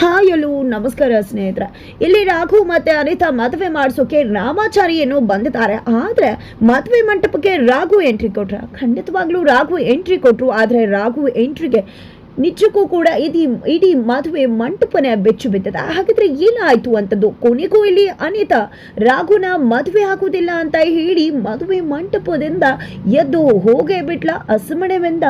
ಹಾಯಲು ನಮಸ್ಕಾರ ಸ್ನೇಹಿತರೆ. ಇಲ್ಲಿ ರಾಘು ಮತ್ತೆ ಅನಿತಾ ಮದುವೆ ಮಾಡಿಸೋಕೆ ರಾಮಾಚಾರಿಯನ್ನು ಬಂದಿದ್ದಾರೆ. ಆದರೆ ಮದುವೆ ಮಂಟಪಕ್ಕೆ ರಾಘು ಎಂಟ್ರಿ ಕೊಟ್ರ. ಖಂಡಿತವಾಗ್ಲೂ ರಾಘು ಎಂಟ್ರಿ ಕೊಟ್ಟರು ಆದರೆ ರಾಘು ಎಂಟ್ರಿಗೆ ನಿಜಕ್ಕೂ ಕೂಡ ಇಡೀ ಇಡೀ ಮದುವೆ ಮಂಟಪನೇ ಬೆಚ್ಚು ಬಿದ್ದದ. ಹಾಗಿದ್ರೆ ಏನಾಯ್ತು ಅಂತದ್ದು? ಕೊನೆಗೂ ಇಲ್ಲಿ ಅನಿತಾ, ರಾಘುನ ಮದುವೆ ಆಗುವುದಿಲ್ಲ ಅಂತ ಹೇಳಿ ಮದುವೆ ಮಂಟಪದಿಂದ ಎದ್ದು ಹೋಗೇ ಬಿಟ್ಲ ಅಸಮಣೆವೆಂದ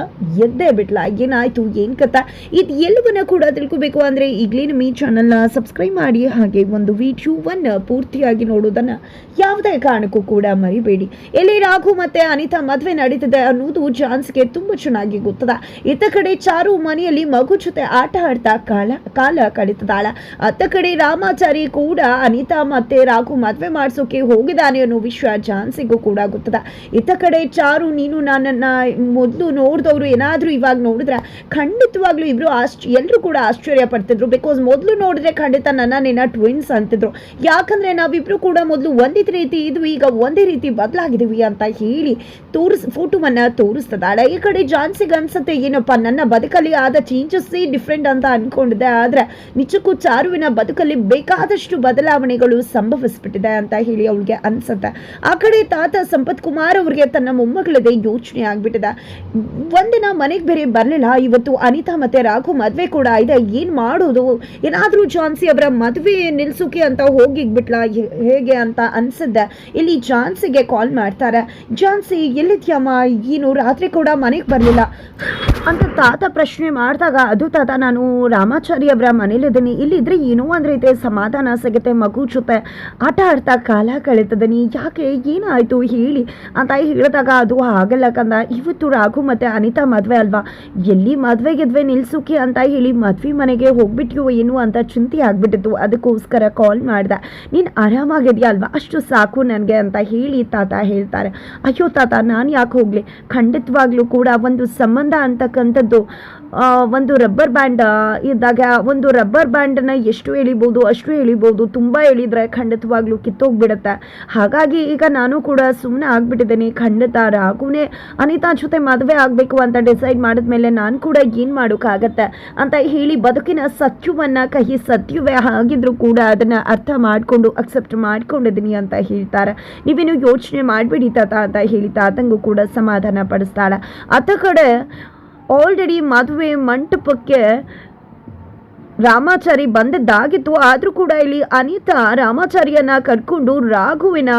ಎದ್ದೇ ಬಿಟ್ಲ. ಏನಾಯ್ತು, ಏನ್ ಕಥ? ಇದು ಎಲ್ಲವನ್ನ ಕೂಡ ತಿಳ್ಕೊಬೇಕು ಅಂದ್ರೆ ಈಗಲೇ ನಮ್ಮ ಈ ಚಾನಲ್ನ ಸಬ್ಸ್ಕ್ರೈಬ್ ಮಾಡಿ, ಹಾಗೆ ಒಂದು ವಿಡಿಯೋವನ್ನ ಪೂರ್ತಿಯಾಗಿ ನೋಡೋದನ್ನು ಯಾವುದೇ ಕಾರಣಕ್ಕೂ ಕೂಡ ಮರಿಬೇಡಿ. ಎಲ್ಲಿ ರಾಘು ಮತ್ತೆ ಅನಿತಾ ಮದುವೆ ನಡೀತದೆ ಅನ್ನೋದು ಜಾನ್ಸ್ಗೆ ತುಂಬಾ ಚೆನ್ನಾಗಿ ಗೊತ್ತದ. ಇತ್ತ ಕಡೆ ಚಾರು ಮನೆಯಲ್ಲಿ ಮಗು ಜೊತೆ ಆಟ ಆಡ್ತಾ ಕಾಲ ಕಾಲ ಕಳೀತದಾಳ. ಅತ್ತ ಕಡೆ ರಾಮಾಚಾರಿ ಕೂಡ ಅನಿತಾ ಮತ್ತೆ ರಾಘು ಮದುವೆ ಮಾಡಿಸೋಕೆ ಹೋಗಿದ್ದಾನೆ ಅನ್ನೋ ವಿಷಯ ಜಾನ್ಸಿಗೂ ಕೂಡ ಗೊತ್ತದ. ಇತ್ತ ಕಡೆ ಚಾರು, ನೀನು ನನ್ನನ್ನ ಮೊದಲು ನೋಡಿದವರು ಏನಾದರೂ ಇವಾಗ ನೋಡಿದ್ರೆ ಖಂಡಿತವಾಗ್ಲೂ ಇಬ್ರು ಆಶ್ಚ ಎಲ್ಲರೂ ಕೂಡ ಆಶ್ಚರ್ಯ ಪಡ್ತಿದ್ರು. ಬಿಕಾಸ್ ಮೊದಲು ನೋಡಿದ್ರೆ ಖಂಡಿತ ನನ್ನ ನಿನ್ನ ಟ್ವಿನ್ಸ್ ಅಂತಿದ್ರು. ಯಾಕಂದ್ರೆ ನಾವಿಬ್ರು ಕೂಡ ಮೊದಲು ಒಂದೇ ರೀತಿ ಇದ್ವಿ, ಈಗ ಒಂದೇ ರೀತಿ ಬದಲಾಗಿದ್ದೀವಿ ಅಂತ ಹೇಳಿ ತೋರಿಸ್, ಫೋಟೋವನ್ನ ತೋರಿಸ್ತದಾಳೆ. ಈ ಕಡೆ ಜಾನ್ಸಿಗೆ ಅನ್ಸುತ್ತೆ, ಏನಪ್ಪ, ನನ್ನ ಬದುಕಲ್ಲಿ ಆದ ಚೇಂಜಸ್ಸೇ ಡಿಫ್ರೆಂಟ್ ಅಂತ ಅನ್ಕೊಂಡಿದ್ದೆ ಆದ್ರೆ ನಿಜಕ್ಕೂ ಚಾರುವಿನ ಬದುಕಲ್ಲಿ ಬೇಕಾದಷ್ಟು ಬದಲಾವಣೆಗಳು ಸಂಭವಿಸ್ಬಿಟ್ಟಿದೆ ಅಂತ ಹೇಳಿ ಅವಳಿಗೆ ಅನ್ಸುತ್ತೆ. ಆ ಕಡೆ ತಾತ ಸಂಪತ್ ಕುಮಾರ್ ಅವ್ರಿಗೆ ತನ್ನ ಮೊಮ್ಮಗಳದೇ ಯೋಚನೆ ಆಗ್ಬಿಟ್ಟಿದೆ. ಒಂದಿನ ಮನೆಗೆ ಬೇರೆ ಬರಲಿಲ್ಲ. ಇವತ್ತು ಅನಿತಾ ಮತ್ತೆ ರಾಘು ಮದ್ವೆ ಕೂಡ ಇದೆ. ಏನ್ ಮಾಡೋದು? ಏನಾದ್ರೂ ಜಾನ್ಸಿ ಅವರ ಮದುವೆ ನಿಲ್ಸೋಕೆ ಅಂತ ಹೋಗಿ ಹೇ- ಹೇಗೆ ಅಂತ ಅನ್ಸುತ್ತೆ. ಇಲ್ಲಿ ಜಾನ್ಸಿಗೆ ಕಾಲ್ ಮಾಡ್ತಾರೆ. ಜಾನ್ಸಿ ಎಲ್ಲಿದ್ಯಮ್ಮ? ಏನು ರಾತ್ರಿ ಕೂಡ ಮನೆಗೆ ಬರಲಿಲ್ಲ. ಅಂತ ತಾತ ಪ್ರಶ್ನೆ ಮಾಡಿದಾಗ, ಅದು ತಾತ, ನಾನು ರಾಮಾಚಾರಿ ಅವರ ಮನೇಲಿದ್ದೀನಿ. ಇಲ್ಲಿದ್ರೆ ಏನೋ ಒಂದು ರೀತಿ ಸಮಾಧಾನ ಸಿಗುತ್ತೆ, ಮಗು ಜೊತೆ ಆಟ ಆಡ್ತಾ ಕಾಲ ಕಳೀತದೀನಿ. ಯಾಕೆ, ಏನಾಯ್ತು ಹೇಳಿ ಅಂತ ಹೇಳಿದಾಗ, ಅದು ಆಗಲ್ಲ ಕಂದ. ಇವತ್ತು ರಾಘು ಮತ್ತೆ ಅನಿತಾ ಮದುವೆ ಅಲ್ವಾ? ಎಲ್ಲಿ ಮದುವೆ ಗೆದ್ವೆ ನಿಲ್ಸೋಕೆ ಅಂತ ಹೇಳಿ ಮದ್ವೆ ಮನೆಗೆ ಹೋಗ್ಬಿಟ್ಯೋ ಏನು ಅಂತ ಚಿಂತೆ ಆಗ್ಬಿಟ್ಟಿತ್ತು. ಅದಕ್ಕೋಸ್ಕರ ಕಾಲ್ ಮಾಡಿದೆ. ನೀನು ಆರಾಮಾಗಿದೆಯಾ ಅಲ್ವಾ? ಅಷ್ಟು ಸಾಕು ನನಗೆ ಅಂತ ಹೇಳಿ ತಾತ ಹೇಳ್ತಾರೆ. ಅಯ್ಯೋ ತಾತ, ನಾನು ಯಾಕೆ ಹೋಗಲಿ? ಖಂಡಿತವಾಗ್ಲೂ ಕೂಡ ಒಂದು ಸಂಬಂಧ ಅಂತಕ್ಕಂಥದ್ದು ಒಂದು ರಬ್ಬರ್ ಬ್ಯಾಂಡ್ ಇದ್ದಾಗ ಒಂದು ರಬ್ಬರ್ ಬ್ಯಾಂಡನ್ನ ಎಷ್ಟು ಎಳಿಬೋದು, ಅಷ್ಟು ಎಳಿಬೋದು, ತುಂಬ ಎಳಿದ್ರೆ ಖಂಡಿತವಾಗ್ಲೂ ಕಿತ್ತೋಗ್ಬಿಡುತ್ತೆ. ಹಾಗಾಗಿ ಈಗ ನಾನು ಕೂಡ ಸುಮ್ಮನೆ ಆಗ್ಬಿಟ್ಟಿದ್ದೀನಿ. ಖಂಡಿತ ರಾಘುನೇ, ಅನಿತಾ ಜೊತೆ ಮದುವೆ ಆಗಬೇಕು ಅಂತ ಡಿಸೈಡ್ ಮಾಡಿದ್ಮೇಲೆ ನಾನು ಕೂಡ ಏನು ಮಾಡೋಕ್ಕಾಗತ್ತೆ ಅಂತ ಹೇಳಿ ಬದುಕಿನ ಸತ್ಯವನ್ನು, ಕಹಿ ಸತ್ಯವೇ ಆಗಿದ್ರು ಕೂಡ ಅದನ್ನು ಅರ್ಥ ಮಾಡಿಕೊಂಡು ಅಕ್ಸೆಪ್ಟ್ ಮಾಡ್ಕೊಂಡಿದ್ದೀನಿ ಅಂತ ಹೇಳ್ತಾರೆ. ನೀವೇನು ಯೋಚನೆ ಮಾಡಬೇಡಿ ತಾತ ಅಂತ ಹೇಳಿ ತಾತಂಗೂ ಕೂಡ ಸಮಾಧಾನ ಪಡಿಸ್ತಾಳೆ ಅತ್ತ ಕಡೆ ಆಲ್ರೆಡಿ ಮದುವೆ ಮಂಟಪಕ್ಕೆ ರಾಮಾಚಾರಿ ಬಂದದ್ದಾಗಿತ್ತು. ಆದರೂ ಕೂಡ ಇಲ್ಲಿ ಅನಿತಾ ರಾಮಾಚಾರಿಯನ್ನ ಕರ್ಕೊಂಡು ರಾಘುವಿನ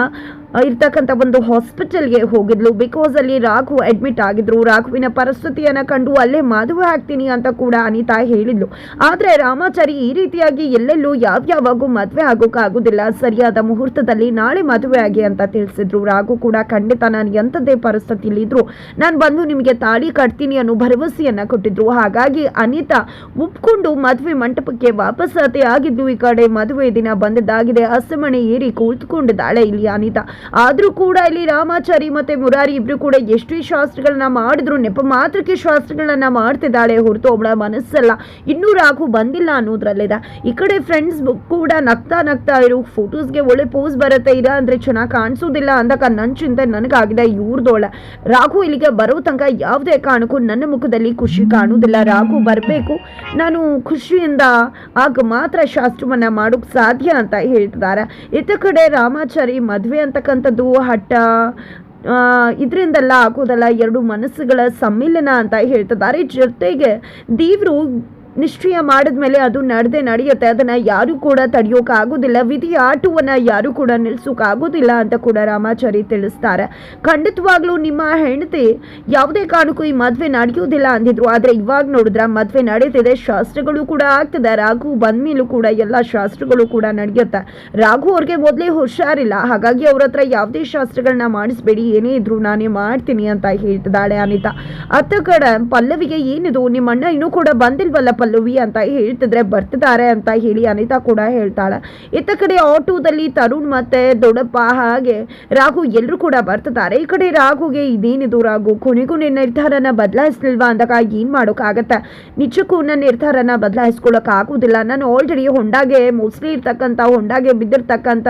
ಇರ್ತಕ್ಕಂಥ ಒಂದು ಹಾಸ್ಪಿಟಲ್ಗೆ ಹೋಗಿದ್ಲು. ಬಿಕಾಸ್ ಅಲ್ಲಿ ರಾಘು ಅಡ್ಮಿಟ್ ಆಗಿದ್ರು. ರಾಘುವಿನ ಪರಿಸ್ಥಿತಿಯನ್ನ ಕಂಡು ಅಲ್ಲೇ ಮದುವೆ ಆಗ್ತೀನಿ ಅಂತ ಕೂಡ ಅನಿತಾ ಹೇಳಿದ್ಲು. ಆದರೆ ರಾಮಾಚಾರಿ ಈ ರೀತಿಯಾಗಿ ಎಲ್ಲೆಲ್ಲೂ ಯಾವ್ಯಾವಾಗೂ ಮದುವೆ ಆಗೋಕ್ಕಾಗೋದಿಲ್ಲ ಸರಿಯಾದ ಮುಹೂರ್ತದಲ್ಲಿ ನಾಳೆ ಮದುವೆ ಆಗಿ ಅಂತ ತಿಳಿಸಿದ್ರು. ರಾಘು ಕೂಡ ಖಂಡಿತ ನಾನು ಎಂಥದ್ದೇ ಪರಿಸ್ಥಿತಿಯಲ್ಲಿ ಇದ್ರು. ನಾನು ಬಂದು ನಿಮಗೆ ತಾಳಿ ಕಟ್ತೀನಿ ಅನ್ನೋ ಭರವಸೆಯನ್ನು ಕೊಟ್ಟಿದ್ರು. ಹಾಗಾಗಿ ಅನಿತಾ ಒಪ್ಕೊಂಡು ಮದುವೆ ಮಂಟಪಕ್ಕೆ ವಾಪಸ್ ಆಗಿದ್ದು ಈ ಕಡೆ ಮದುವೆ ದಿನ ಬಂದದ್ದಾಗಿದೆ. ಹಸೆಮಣೆ ಏರಿ ಕೂತ್ಕೊಂಡಿದ್ದಾಳೆ ಇಲ್ಲಿ ಅನಿತಾ. ಆದ್ರೂ ಕೂಡ ಇಲ್ಲಿ ರಾಮಾಚಾರಿ ಮತ್ತೆ ಮುರಾರಿ ಇಬ್ಬರು ಕೂಡ ಎಷ್ಟೇ ಶಾಸ್ತ್ರಗಳನ್ನ ಮಾಡಿದ್ರು ನೆಪ ಮಾತ್ರಕ್ಕೆ ಶಾಸ್ತ್ರಗಳನ್ನ ಮಾಡ್ತಿದ್ದಾಳೆ ಹೊರತು ಅವಳ ಮನಸ್ಸಲ್ಲ. ಇನ್ನೂ ರಾಘು ಬಂದಿಲ್ಲ ಅನ್ನೋದ್ರಲ್ಲಿದೆ. ಈ ಕಡೆ ಫ್ರೆಂಡ್ಸ್ ಕೂಡ ನಗ್ತಾ ನಗ್ತಾ ಇರು ಫೋಟೋಸ್ಗೆ ಒಳ್ಳೆ ಪೋಸ್ ಬರುತ್ತೆ ಇಲ್ಲ ಅಂದರೆ ಚೆನ್ನಾಗಿ ಕಾಣಿಸೋದಿಲ್ಲ ಅಂದಾಗ ನನ್ನ ಚಿಂತೆ ನನಗಾಗಿದೆ ಇವ್ರದೊಳ ರಾಘು ಇಲ್ಲಿಗೆ ಬರೋ ತನಕ ಯಾವುದೇ ಕಾರಣಕ್ಕೂ ನನ್ನ ಮುಖದಲ್ಲಿ ಖುಷಿ ಕಾಣುವುದಿಲ್ಲ. ರಾಘು ಬರಬೇಕು, ನಾನು ಖುಷಿಯಿಂದ ಆಗ ಮಾತ್ರ ಶಾಸ್ತ್ರವನ್ನ ಮಾಡೋಕ್ಕೆ ಸಾಧ್ಯ ಅಂತ ಹೇಳ್ತಿದ್ದಾರೆ. ಇತ್ತ ಕಡೆ ರಾಮಾಚಾರಿ ಮದುವೆ ಅಂತಕ್ಕಂಥದ್ದು ಹಠ ಇದರಿಂದೆಲ್ಲ ಆಗೋದಲ್ಲ ಎರಡು ಮನಸ್ಸುಗಳ ಸಮ್ಮಿಲನ ಅಂತ ಹೇಳ್ತಿದ್ದಾರೆ. ಜೊತೆಗೆ ದೇವರು ನಿಶ್ಚಯ ಮಾಡಿದ್ಮೇಲೆ ಅದು ನಡೆದೇ ನಡೆಯುತ್ತೆ. ಅದನ್ನ ಯಾರು ಕೂಡ ತಡೆಯೋಕ್ಕಾಗೋದಿಲ್ಲ ವಿಧಿ ಆಟುವನ್ನ ಯಾರು ಕೂಡ ನಿಲ್ಸೋಕ್ಕಾಗೋದಿಲ್ಲ ಅಂತ ಕೂಡ ರಾಮಾಚಾರಿ ತಿಳಿಸ್ತಾರೆ. ಖಂಡಿತವಾಗ್ಲೂ ನಿಮ್ಮ ಹೆಂಡತಿ ಯಾವುದೇ ಕಾರಣಕ್ಕೂ ಈ ಮದುವೆ ನಡೆಯೋದಿಲ್ಲ ಅಂದಿದ್ರು. ಆದ್ರೆ ಇವಾಗ ನೋಡಿದ್ರೆ ಮದುವೆ ನಡೀತಿದೆ. ಶಾಸ್ತ್ರಗಳು ಕೂಡ ಆಗ್ತದೆ. ರಾಘು ಬಂದ್ಮೇಲೂ ಕೂಡ ಎಲ್ಲ ಶಾಸ್ತ್ರಗಳು ಕೂಡ ನಡೆಯುತ್ತೆ. ರಾಘು ಅವ್ರಿಗೆ ಮೊದಲೇ ಹುಷಾರಿಲ್ಲ. ಹಾಗಾಗಿ ಅವ್ರ ಹತ್ರ ಯಾವುದೇ ಶಾಸ್ತ್ರಗಳನ್ನ ಮಾಡಿಸ್ಬೇಡಿ. ಏನೇ ಇದ್ರು ನಾನೇ ಮಾಡ್ತೀನಿ ಅಂತ ಹೇಳ್ತಿದ್ದಾಳೆ ಅನಿತಾ. ಅತ್ತ ಕಡೆ ಪಲ್ಲವಿಗೆ ಏನಿದು? ನಿಮ್ಮ ಅಣ್ಣ ಇನ್ನೂ ಕೂಡ ಬಂದಿಲ್ವಲ್ಲ ಪಲ್ಲವಿ ಅಂತ ಹೇಳ್ತಿದ್ರೆ ಬರ್ತಿದ್ದಾರೆ ಅಂತ ಹೇಳಿ ಅನಿತಾ ಕೂಡ ಹೇಳ್ತಾಳೆ. ಇತ್ತ ಕಡೆ ಆಟೋದಲ್ಲಿ ತರುಣ್ ಮತ್ತೆ ದೊಡ್ಡಪ್ಪ ಹಾಗೆ ರಾಘು ಎಲ್ಲರೂ ಕೂಡ ಬರ್ತಿದ್ದಾರೆ. ಈ ಕಡೆ ರಾಘುಗೆ ಇದೇನಿದು ರಾಘು? ಕೊನೆಗೂ ನಿನ್ನ ನಿರ್ಧಾರನ ಬದಲಾಯಿಸ್ಲಿಲ್ವಾ ಅಂದಾಗ ಏನ್ ಮಾಡೋಕ್ಕಾಗತ್ತೆ? ನಿಜಕ್ಕೂ ನನ್ನ ನಿರ್ಧಾರನ ಬದಲಾಯಿಸ್ಕೊಳಕ್ ಆಗುದಿಲ್ಲ. ನಾನು ಆಲ್ರೆಡಿ ಹೊಂಡಾಗೆ ಮೋಸ್ಟ್ಲಿ ಇರ್ತಕ್ಕಂಥ, ಹೊಂಡಾಗೆ ಬಿದ್ದಿರ್ತಕ್ಕಂಥ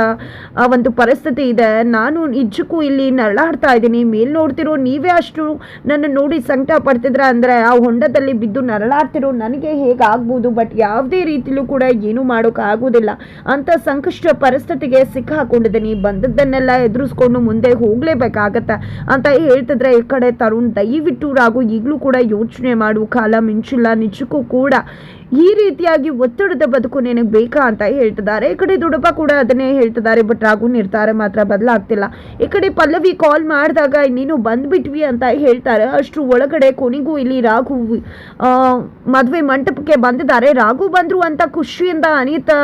ಒಂದು ಪರಿಸ್ಥಿತಿ ಇದೆ. ನಾನು ನಿಜಕ್ಕೂ ಇಲ್ಲಿ ನರಳಾಡ್ತಾ ಇದ್ದೀನಿ. ಮೇಲ್ ನೋಡ್ತಿರೋ ನೀವೇ ಅಷ್ಟು ನನ್ನ ನೋಡಿ ಸಂಕಟ ಪಡ್ತಿದ್ರ ಅಂದ್ರೆ ಆ ಹೊಂಡದಲ್ಲಿ ಬಿದ್ದು ನರಳಾಡ್ತಿರೋ ನನಗೆ ಹೇಗಾಗ್ಬೋದು? ಬಟ್ ಯಾವುದೇ ರೀತಿಲೂ ಕೂಡ ಏನು ಮಾಡೋಕ್ಕಾಗೋದಿಲ್ಲ ಅಂತ ಸಂಕಷ್ಟ ಪರಿಸ್ಥಿತಿಗೆ ಸಿಕ್ಕಾಕೊಂಡಿದ್ದೀನಿ. ಬಂದದ್ದನ್ನೆಲ್ಲ ಎದುರಿಸ್ಕೊಂಡು ಮುಂದೆ ಹೋಗಲೇಬೇಕಾಗತ್ತೆ ಅಂತ ಹೇಳ್ತಿದ್ರೆ ಈ ಕಡೆ ತರುಣ್, ದಯವಿಟ್ಟು ರಾಗು ಈಗಲೂ ಕೂಡ ಯೋಚನೆ ಮಾಡು. ಕಾಲ ಮಿಂಚಿಲ್ಲ, ನಿಜಕ್ಕೂ ಕೂಡ. ಈ ರೀತಿಯಾಗಿ ಒತ್ತಡದ ಬದುಕು ನಿನಗೆ ಬೇಕಾ ಅಂತ ಹೇಳ್ತಿದ್ದಾರೆ. ಈ ಕಡೆ ದುಡಪ್ಪ ಕೂಡ ಅದನ್ನೇ ಹೇಳ್ತಿದ್ದಾರೆ ಬಟ್ ರಾಗು ನಿರ್ಧಾರ ಮಾತ್ರ ಬದಲಾಗ್ತಿಲ್ಲ. ಈ ಕಡೆ ಪಲ್ಲವಿ ಕಾಲ್ ಮಾಡಿದಾಗ ನೀನು ಬಂದ್ಬಿಟ್ವಿ ಅಂತ ಹೇಳ್ತಾರೆ. ಅಷ್ಟು ಒಳಗಡೆ ಕೊನೆಗೂ ಇಲ್ಲಿ ರಾಘು ಮದುವೆ ಮದುವೆ ಮಂಟಪಕ್ಕೆ ಬಂದಿದ್ದಾರೆ. ರಾಘು ಬಂದ್ರು ಅಂತ ಖುಷಿಯಿಂದ ಅನಿತಾ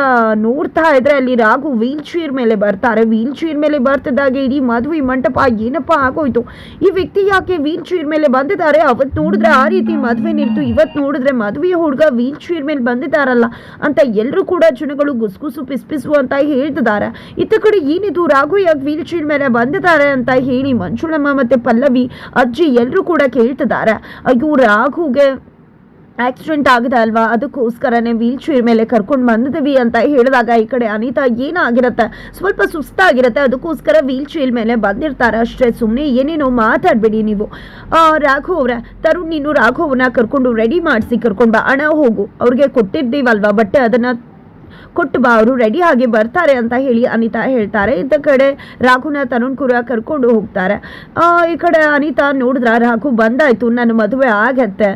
ನೋಡ್ತಾ ಇದ್ರೆ ಅಲ್ಲಿ ರಾಘು ವೀಲ್ ಚೇರ್ ಮೇಲೆ ಬರ್ತಾರೆ. ವೀಲ್ ಚೇರ್ ಮೇಲೆ ಬರ್ತಿದ್ದಾಗ ಇಡೀ ಮದುವೆ ಮಂಟಪ ಏನಪ್ಪ ಆಗೋಯ್ತು. ಈ ವ್ಯಕ್ತಿ ಯಾಕೆ ವೀಲ್ ಚೇರ್ ಮೇಲೆ ಬಂದಿದ್ದಾರೆ? ಅವತ್ತು ನೋಡಿದ್ರೆ ಆ ರೀತಿ ಮದುವೆ ನಿಂತು ಇವತ್ತು ನೋಡಿದ್ರೆ ಮದುವೆ ಹುಡುಗ ವೀಲ್ ಚೇರ್ ಮೇಲೆ ಬಂದಿದ್ದಾರಲ್ಲ ಅಂತ ಎಲ್ಲರೂ ಕೂಡ ಜನಗಳು ಗುಸ್ಗುಸು ಪಿಸ್ಪಿಸು ಅಂತ ಹೇಳ್ತಿದ್ದಾರೆ. ಇತ್ತ ಕಡೆ ಏನಿದು? ರಾಘು ಯಾಕೆ ವೀಲ್ ಚೇರ್ ಮೇಲೆ ಬಂದಿದ್ದಾರೆ ಅಂತ ಹೇಳಿ ಮಂಜುಳಮ್ಮ ಮತ್ತೆ ಪಲ್ಲವಿ ಅಜ್ಜಿ ಎಲ್ಲರೂ ಕೂಡ ಕೇಳ್ತಿದ್ದಾರೆ. ಅಯ್ಯೋ, ರಾಘುಗೆ ಆಕ್ಸಿಡೆಂಟ್ ಆಗಿದೆ ಅಲ್ವಾ? ಅದಕ್ಕೋಸ್ಕರನೇ ವೀಲ್ ಚೇರ್ ಮೇಲೆ ಕರ್ಕೊಂಡು ಬಂದಿದ್ದೀವಿ ಅಂತ ಹೇಳಿದಾಗ ಈ ಕಡೆ ಅನಿತಾ ಏನಾಗಿರುತ್ತೆ? ಸ್ವಲ್ಪ ಸುಸ್ತಾಗಿರುತ್ತೆ ಅದಕ್ಕೋಸ್ಕರ ವೀಲ್ ಚೇರ್ ಮೇಲೆ ಬಂದಿರ್ತಾರೆ. ಅಷ್ಟೇ ಸುಮ್ಮನೆ ಏನೇನೋ ಮಾತಾಡಬೇಡಿ ನೀವು. ಆ, ರಾಘವ್ ಅವರ ತರುಣ್ ನೀನು ರಾಘವನ್ನ ಕರ್ಕೊಂಡು ರೆಡಿ ಮಾಡಿಸಿ ಕರ್ಕೊಂಡು ಬಾ. ಹಣ ಹೋಗು. ಅವ್ರಿಗೆ ಕೊಟ್ಟಿದ್ದೀವಲ್ವಾ? ಬಟ್ಟೆ ಅದನ್ನು ಕೊಟ್ಟು ಬಾ. ಅವರು ರೆಡಿ ಆಗಿ ಬರ್ತಾರೆ ಅಂತ ಹೇಳಿ ಅನಿತಾ ಹೇಳ್ತಾರೆ. ಇದ್ದ ಕಡೆ ರಾಘುನ ತರುಣ್ ಕುರ ಕರ್ಕೊಂಡು ಹೋಗ್ತಾರೆ. ಈ ಕಡೆ ಅನಿತಾ ನೋಡಿದ್ರ? ರಾಘು ಬಂದಾಯ್ತು. ನನ್ನ ಮದುವೆ ಆಗತ್ತೆ.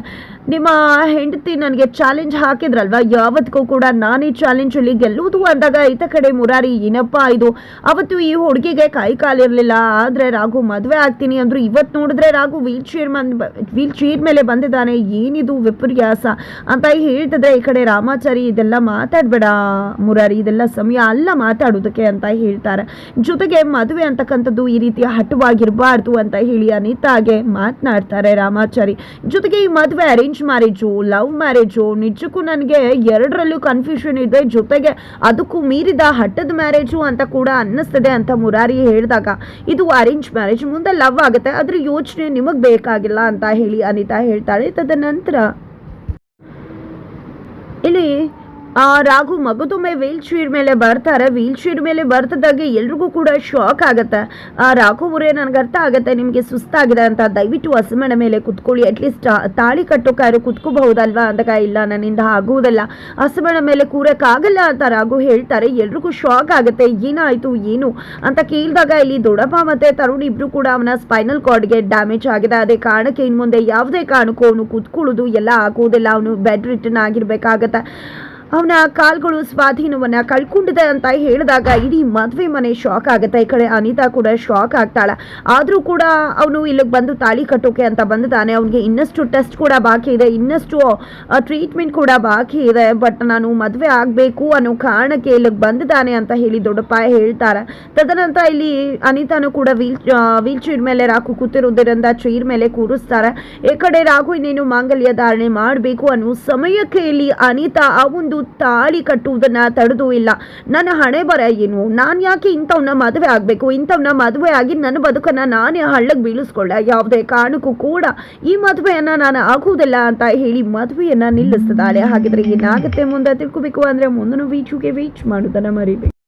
ನಿಮ್ಮ ಹೆಂಡತಿ ನನಗೆ ಚಾಲೆಂಜ್ ಹಾಕಿದ್ರಲ್ವಾ? ಯಾವತ್ತಿಗೂ ಕೂಡ ನಾನೇ ಚಾಲೆಂಜಲ್ಲಿ ಗೆಲ್ಲುವುದು ಅಂದಾಗ ಈತ ಕಡೆ ಮುರಾರಿ, ಏನಪ್ಪ ಇದು? ಅವತ್ತು ಈ ಹುಡುಗಿಗೆ ಕೈ ಕಾಲಿರಲಿಲ್ಲ. ಆದರೆ ರಾಘು ಮದುವೆ ಆಗ್ತೀನಿ ಅಂದ್ರು. ಇವತ್ತು ನೋಡಿದ್ರೆ Raghu wheelchair wheelchair ಮೇಲೆ ಬಂದಿದ್ದಾನೆ. ಏನಿದು ವಿಪರ್ಯಾಸ? ಅಂತ ಹೇಳ್ತಿದ್ರೆ ಈ ಕಡೆ ರಾಮಾಚಾರಿ, ಇದೆಲ್ಲ ಮಾತಾಡಬೇಡ ಮುರಾರಿ. ಇದೆಲ್ಲ ಸಮಯ ಅಲ್ಲ ಮಾತಾಡೋದಕ್ಕೆ ಅಂತ ಹೇಳ್ತಾರೆ. ಜೊತೆಗೆ ಮದುವೆ ಅಂತಕ್ಕಂಥದ್ದು ಈ ರೀತಿಯ ಹಠವಾಗಿರಬಾರ್ದು ಅಂತ ಹೇಳಿ ಅನಿತಾಗೆ ಮಾತನಾಡ್ತಾರೆ ರಾಮಾಚಾರಿ. ಜೊತೆಗೆ ಈ ಮದುವೆ ಅರೇಂಜ್ ಮ್ಯಾರೇಜು ಲವ್ ಮ್ಯಾರೇಜು ನಿಜಕ್ಕೂ ನನಗೆ ಎರಡರಲ್ಲೂ ಕನ್ಫ್ಯೂಷನ್ ಇದೆ. ಜೊತೆಗೆ ಅದಕ್ಕೂ ಮೀರಿದ ಹಠದ ಮ್ಯಾರೇಜು ಅಂತ ಕೂಡ ಅನ್ನಿಸ್ತದೆ ಅಂತ ಮುರಾರಿ ಹೇಳಿದಾಗ, ಇದು ಅರೇಂಜ್ ಮ್ಯಾರೇಜ್ ಮುಂದೆ ಲವ್ ಆಗುತ್ತೆ ಅದ್ರ ಯೋಚನೆ ನಿಮಗೆ ಬೇಕಾಗಿಲ್ಲ ಅಂತ ಹೇಳಿ ಅನಿತಾ ಹೇಳ್ತಾಳೆ. ತದನಂತರ, ಇಲ್ಲಿ ರಾಘು ಮಗದೊಮ್ಮೆ ವೀಲ್ ಚೇರ್ ಮೇಲೆ ಬರ್ತಾರೆ. ವೀಲ್ ಚೇರ್ ಮೇಲೆ ಬರ್ತಿದ್ದಾಗೆ ಎಲ್ರಿಗೂ ಕೂಡ ಶಾಕ್ ಆಗುತ್ತೆ. ಆ, ರಾಘು ಅವರೇ ನನಗೆ ಅರ್ಥ ಆಗುತ್ತೆ, ನಿಮಗೆ ಸುಸ್ತಾಗಿದೆ ಅಂತ. ದಯವಿಟ್ಟು ಹಸುಮಣ ಮೇಲೆ ಕುತ್ಕೊಳ್ಳಿ. ಅಟ್ಲೀಸ್ಟ್ ತಾಳಿ ಕಟ್ಟೋಕಾರು ಕುತ್ಕೋಬಹುದಲ್ವಾ ಅಂದಾಗ ಇಲ್ಲ, ನನ್ನಿಂದ ಆಗುವುದಲ್ಲ. ಹಸಿಮಣೆ ಮೇಲೆ ಕೂರಕ್ಕಾಗಲ್ಲ ಅಂತ ರಾಘು ಹೇಳ್ತಾರೆ. ಎಲ್ರಿಗೂ ಶಾಕ್ ಆಗುತ್ತೆ. ಏನಾಯ್ತು, ಏನು ಅಂತ ಕೇಳಿದಾಗ ಇಲ್ಲಿ ದೊಡ್ಡಪ್ಪ ಮತ್ತು ತರುಣ್ ಇಬ್ರು ಕೂಡ ಅವನ ಸ್ಪೈನಲ್ ಕಾರ್ಡ್ಗೆ ಡ್ಯಾಮೇಜ್ ಆಗಿದೆ. ಅದೇ ಕಾರಣಕ್ಕೆ ಇನ್ನು ಮುಂದೆ ಯಾವುದೇ ಕಾರಣಕ್ಕೂ ಅವನು ಕುತ್ಕೊಳ್ಳೋದು ಎಲ್ಲ ಆಗುವುದಿಲ್ಲ. ಅವನು ಬೆಡ್ ರಿಟರ್ನ್ ಆಗಿರ್ಬೇಕಾಗತ್ತೆ. ಅವನ ಕಾಲ್ಗಳು ಸ್ವಾಧೀನವನ್ನ ಕಳ್ಕೊಂಡಿದೆ ಅಂತ ಹೇಳಿದಾಗ ಇಡೀ ಮದುವೆ ಮನೆ ಶಾಕ್ ಆಗುತ್ತೆ. ಈ ಕಡೆ ಅನಿತಾ ಕೂಡ ಶಾಕ್ ಆಗ್ತಾಳೆ. ಆದರೂ ಕೂಡ ಅವನು ಇಲ್ಲಿಗೆ ಬಂದು ತಾಳಿ ಕಟ್ಟೋಕೆ ಅಂತ ಬಂದಿದ್ದಾನೆ. ಅವನಿಗೆ ಇನ್ನಷ್ಟು ಟೆಸ್ಟ್ ಕೂಡ ಬಾಕಿ ಇದೆ. ಇನ್ನಷ್ಟು ಟ್ರೀಟ್ಮೆಂಟ್ ಕೂಡ ಬಾಕಿ ಇದೆ. ಬಟ್ ನಾನು ಮದುವೆ ಆಗಬೇಕು ಅನ್ನೋ ಕಾರಣಕ್ಕೆ ಇಲ್ಲಿಗೆ ಬಂದಿದ್ದಾನೆ ಅಂತ ಹೇಳಿ ದೊಡ್ಡಪ್ಪ ಹೇಳ್ತಾರೆ. ತದನಂತರ ಇಲ್ಲಿ ಅನಿತಾನು ಕೂಡ ವೀಲ್ ವೀಲ್ ಚೇರ್ ಮೇಲೆ ರಾಕು ಕೂತಿರುವುದರಿಂದ ಚೇರ್ ಮೇಲೆ ಕೂರಿಸ್ತಾರೆ. ಈ ಕಡೆ ರಾಘು, ಇನ್ನೇನು ಮಾಂಗಲ್ಯ ಧಾರಣೆ ಮಾಡಬೇಕು ಅನ್ನೋ ಸಮಯಕ್ಕೆ ಇಲ್ಲಿ ಅನಿತಾ ಆ ಒಂದು ತಾಳಿ ಕಟ್ಟುವುದನ್ನ ತಡೆದು ಇಲ್ಲ. ನನ್ನ ಹಣೆ ಬರ ಏನು? ನಾನು ಯಾಕೆ ಇಂಥವನ್ನ ಮದುವೆ ಆಗಬೇಕು? ಇಂಥವನ್ನ ಮದುವೆ ಆಗಿ ನನ್ನ ಬದುಕನ್ನ ನಾನೇ ಹಳ್ಳಕ್ಕೆ ಬೀಳಿಸ್ಕೊಳ್ಳ? ಯಾವುದೇ ಕಾರಣಕ್ಕೂ ಕೂಡ ಈ ಮದುವೆಯನ್ನ ನಾನು ಆಗುವುದಿಲ್ಲ ಅಂತ ಹೇಳಿ ಮದುವೆಯನ್ನ ನಿಲ್ಲಿಸ್ತಾಳೆ ಹಾಗಿದ್ರೆ ಏನಾಗುತ್ತೆ ಮುಂದೆ ತಿಳ್ಕೊಬೇಕು ಅಂದರೆ ಮುಂದಿನ ವೀಚುಗೆ ವೀಚ್ ಮಾಡೋದನ್ನ ಮರಿಬೇಕು